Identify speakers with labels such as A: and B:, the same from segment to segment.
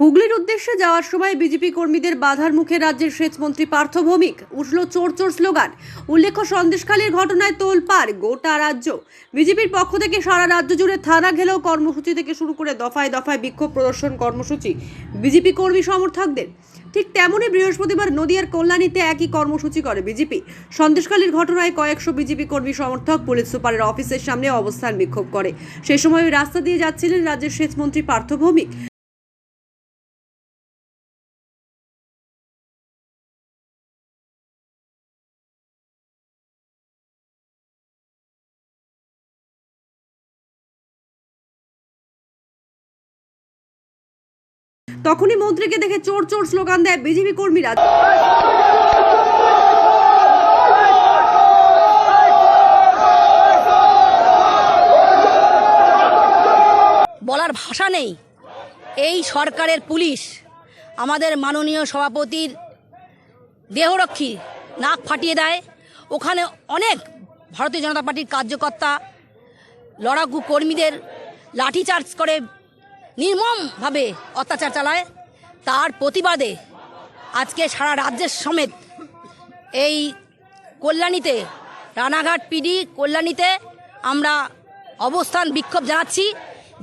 A: হুগলির উদ্দেশ্যে যাওয়ার সময় বিজেপি কর্মীদের বাধার মুখে রাজ্যের সেচমন্ত্রী পার্থ ভৌমিক, উঠল চোর চোর স্লোগান। উল্লেখ্য, সন্দেশখালীর ঘটনায় তোলপাড় গোটা রাজ্য। বিজেপির পক্ষ থেকে সারা রাজ্য জুড়ে থানা ঘেলেও কর্মসূচি থেকে শুরু করে দফায় দফায় বিক্ষোভ প্রদর্শন কর্মসূচি বিজেপি কর্মী সমর্থকদের। ঠিক তেমনই বৃহস্পতিবার নদিয়ার কল্যাণীতে একই কর্মসূচি করে বিজেপি। সন্দেশখালীর ঘটনায় কয়েকশো বিজেপি কর্মী সমর্থক পুলিশ সুপারের অফিসের সামনে অবস্থান বিক্ষোভ করে। সেই সময় রাস্তা দিয়ে যাচ্ছিলেন রাজ্যের সেচমন্ত্রী পার্থ ভৌমিক। তখনই মন্ত্রীকে দেখে চোর চোর স্লোগান দেয় বিজেপি কর্মীরা।
B: বলার ভাষা নেই। এই সরকারের পুলিশ, আমাদের মাননীয় সভাপতির দেহরক্ষী নাক ফাটিয়ে দেয়। ওখানে অনেক ভারতীয় জনতা পার্টির কার্যকর্তা, লড়াকু কর্মীদের লাঠিচার্জ করে নির্মমভাবে অত্যাচার চালায়, তার প্রতিবাদে আজকে সারা রাজ্যের সমেত এই কল্যাণীতে, রানাঘাট পিডি কল্যাণীতে আমরা অবস্থান বিক্ষোভ জানাচ্ছি,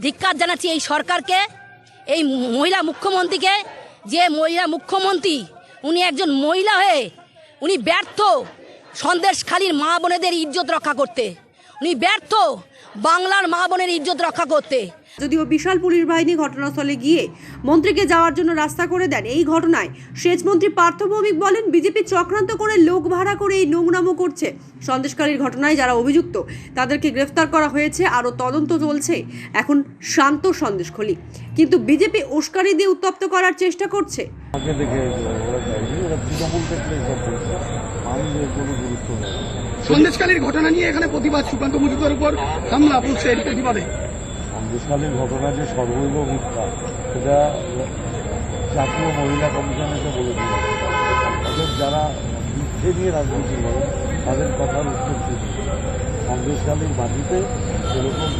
B: ধিক্কার জানাচ্ছি এই সরকারকে, এই মহিলা মুখ্যমন্ত্রীকে, যে মহিলা মুখ্যমন্ত্রী উনি একজন মহিলা হয়ে উনি ব্যর্থ সন্দেশখালীর মা বোনেদের ইজ্জত রক্ষা করতে, উনি ব্যর্থ বাংলার মা বোনের ইজ্জত রক্ষা করতে
A: যদিও বিশাল পুলিশ বাহিনী ঘটনাস্থলে গিয়ে মন্ত্রীকে যাওয়ার জন্য রাস্তা করে দেন এই ঘটনায়। সেচমন্ত্রী পার্থ ভৌমিক বলেন বিজেপি চক্রান্ত করে লোক ভাড়া করে এই নোংরামো করছে। সন্দেশকারীর ঘটনায় যারা অভিযুক্ত তাদেরকে গ্রেফতার করা হয়েছে আরও তদন্ত চলছে। এখন শান্ত সন্দেশখলি কিন্তু বিজেপি উস্কানি দিয়ে উত্তপ্ত করার চেষ্টা করছে।
C: বলছে এর
D: সন্দেশকালীর ঘটনা নিয়ে এখানে প্রতিবাদ সুকান্ত মজুমদার উপর হামলা পুলিশের প্রতিবাদে।
C: সন্দেশকালীর ঘটনা যে সর্বৈব মিথ্যা, সেটা জাতীয় মহিলা কমিশনকে বলে দিল যারা মিথ্যে নিয়ে রাজনীতি করে, তাদের কথার উত্তর দিল সন্দেশকালীর মাটিতে সেরকম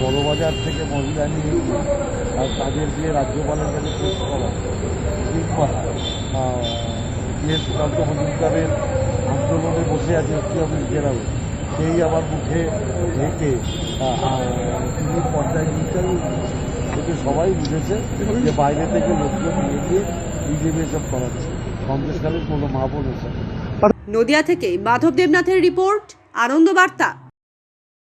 C: বড়বাজার থেকে মহিলা নিয়ে আর তাদের দিয়ে রাজ্যপালের কাছে পেশ করা কিংবা যে সুকান্ত মজুমদারের আন্দোলনে বসে আছে এসপি অফিস ঘেরাবে সেই আমার মুখে ঢেকে তিনি ইন্টারভিউ থেকে সবাই বুঝেছে যে বাইরে থেকে লোকজন নিয়ে গিয়ে বিজেপি এসব করাচ্ছে, কংগ্রেসকালীন কোনো মা বোন
A: নদিয়া থেকে মাধব দেবনাথের রিপোর্ট, আনন্দ বার্তা।